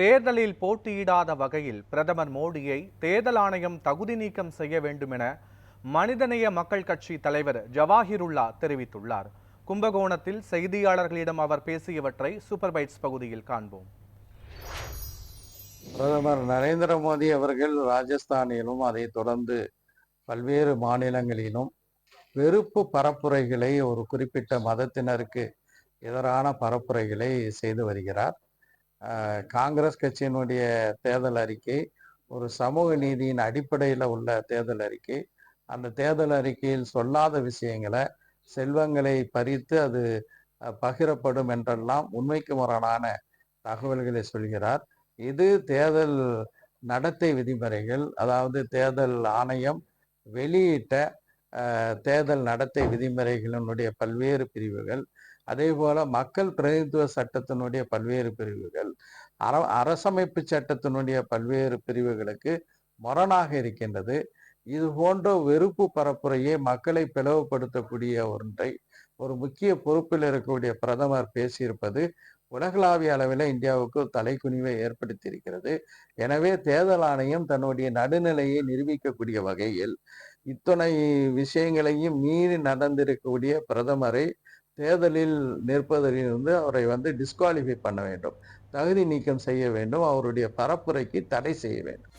தேர்தலில் போட்டியிடாத வகையில் பிரதமர் மோடியை தேர்தல் ஆணையம் தகுதி நீக்கம் செய்ய வேண்டும் என மனிதநேய மக்கள் கட்சி தலைவர் ஜவாஹிருல்லா தெரிவித்துள்ளார். கும்பகோணத்தில் செய்தியாளர்களிடம் அவர் பேசியவற்றை சூப்பர் பைட்ஸ் பகுதியில் காண்போம். பிரதமர் நரேந்திர மோடி அவர்கள் ராஜஸ்தானிலும் அதை தொடர்ந்து பல்வேறு மாநிலங்களிலும் வெறுப்பு பரப்புரைகளை ஒரு குறிப்பிட்ட மதத்தினருக்கு எதிரான பரப்புரைகளை செய்து வருகிறார். காங்கிரஸ் கட்சியினுடைய தேர்தல் அறிக்கை ஒரு சமூக நீதியின் அடிப்படையில் உள்ள தேர்தல் அறிக்கை. அந்த தேர்தல் அறிக்கையில் சொல்லாத விஷயங்களை செல்வங்களை பறித்து அது பகிரப்படும் என்றெல்லாம் உண்மைக்கு முரணான தகவல்களை சொல்கிறார். இது தேர்தல் நடத்தை விதிமுறைகள் அதாவது தேர்தல் ஆணையம் வெளியிட்ட தேர்தல் நடத்தை விதிமுறைகளினுடைய பல்வேறு பிரிவுகள் அதே போல மக்கள் பிரதிநிதித்துவ சட்டத்தினுடைய பல்வேறு பிரிவுகள் அர அரசமைப்பு சட்டத்தினுடைய பல்வேறு பிரிவுகளுக்கு முரணாக இருக்கின்றது. இது போன்ற வெறுப்பு பரப்புரையை மக்களை பிளவுபடுத்தக்கூடிய ஒன்றை ஒரு முக்கிய பொறுப்பில் இருக்கக்கூடிய பிரதமர் பேசியிருப்பது உலகளாவிய அளவில் இந்தியாவுக்கு தலைக்குனிவை ஏற்படுத்தியிருக்கிறது. எனவே தேர்தல் ஆணையம் தன்னுடைய நடுநிலையை நிரூபிக்கக்கூடிய வகையில் இத்தனை விஷயங்களையும் மீறி நடந்திருக்கக்கூடிய பிரதமரை தேர்தலில் நிற்பதிலிருந்து அவரை வந்து டிஸ்குவாலிஃபை பண்ண வேண்டும். தகுதி நீக்கம் செய்ய வேண்டும். அவருடைய பரப்புரைக்கு தடை செய்ய வேண்டும்.